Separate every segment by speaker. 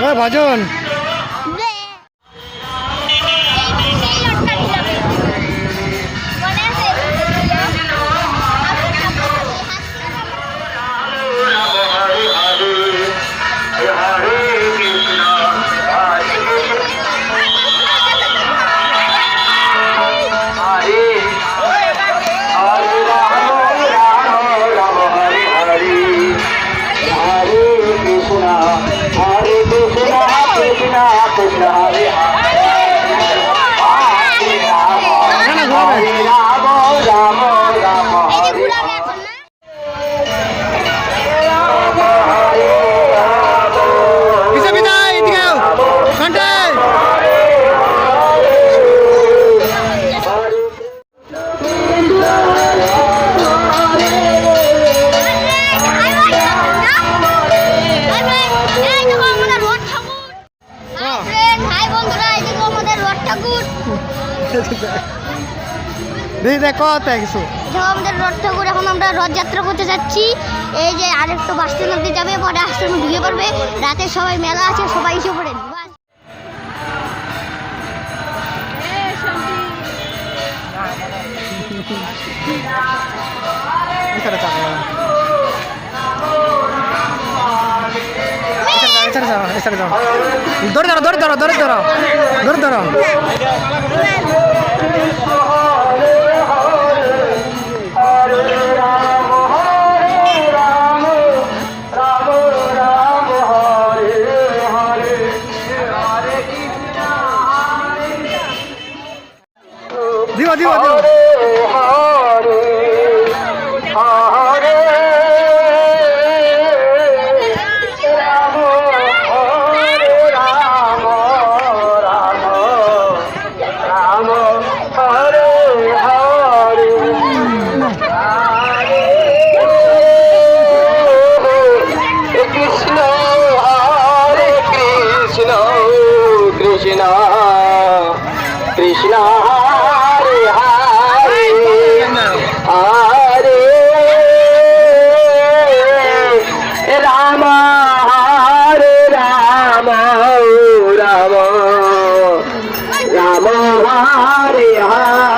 Speaker 1: হ্যাঁ, ভাজন।
Speaker 2: দিদিটা রথ ঠাকুর এখন আমরা রথযাত্রা করতে যাচ্ছি। এই যে যাবে আসতে পড়বে রাতে সবাই মেলা আছে সবাই
Speaker 1: ধরো ধরো ধরো ধরো।
Speaker 3: वारे
Speaker 4: हा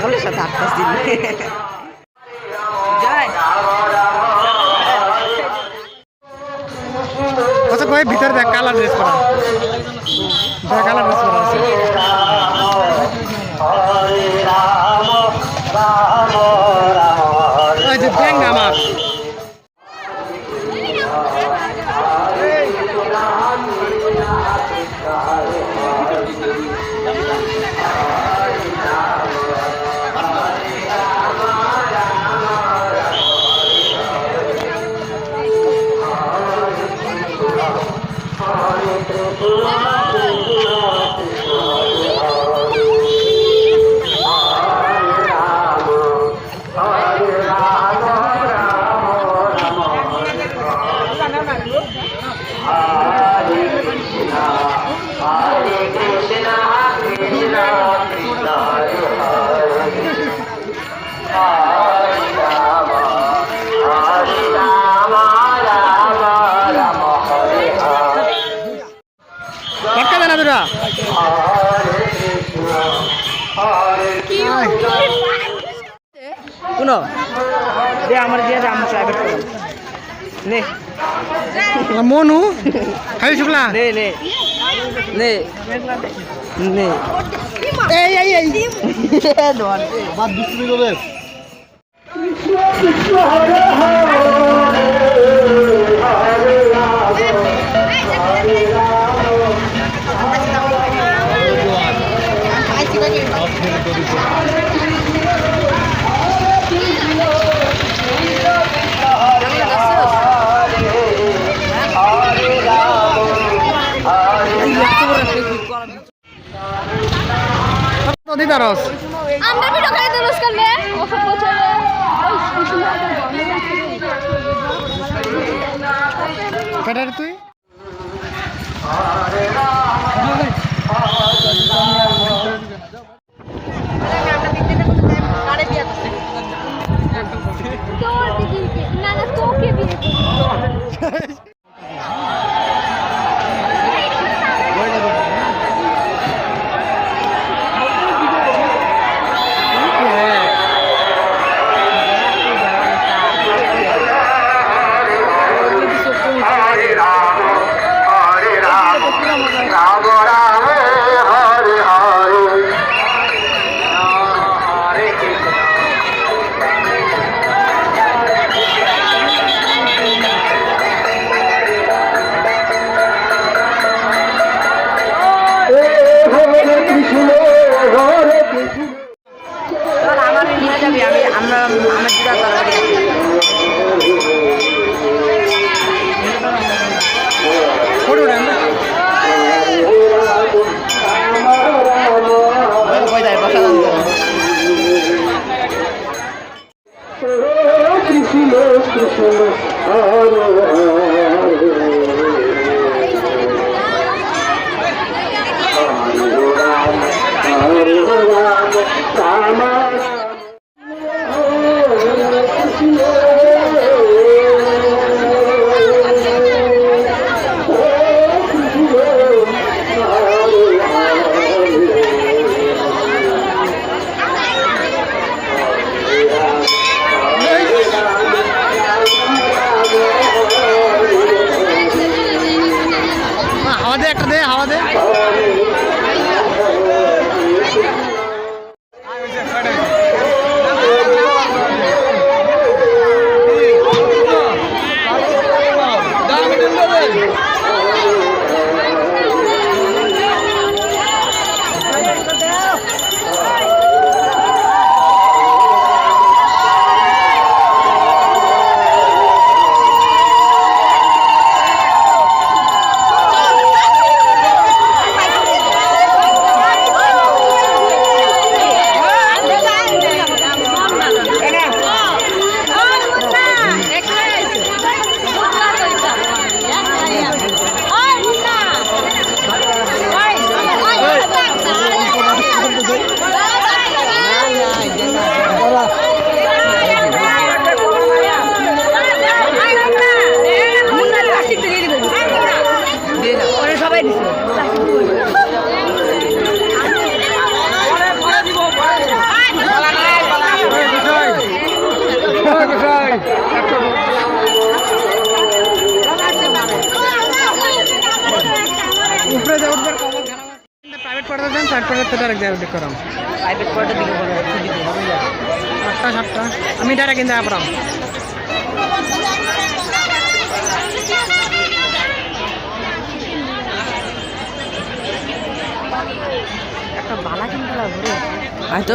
Speaker 4: ছাগলের সাথে
Speaker 3: আটকাশ
Speaker 1: দিন
Speaker 3: শুনো দে আমার দিয়ে রাম প্রাইভেট করো নে।
Speaker 1: মনু খাই শুকলা।
Speaker 3: নে
Speaker 1: এই এই এই।
Speaker 4: বাদ দুশ্রী
Speaker 1: নদী
Speaker 5: আমরা ভিডিও করে দেবো করলে ওসব বছরে
Speaker 1: কেটার তুই?
Speaker 5: না না তোকে বিয়ে
Speaker 6: Thank you.
Speaker 1: হাওয়া দে একটা দে হাওয়া দে। প্রাইভেট পড়াতে দেন প্রাইভেট পড়াতে ডাইরেক্ট যাই করাম।
Speaker 3: প্রাইভেট পড়াতে দিকে
Speaker 1: আটটা সাতটা। আমি ডাইরেক্ট কিন্তু পড়াম
Speaker 3: একটা বালা কিনতে লাগবে। হয়তো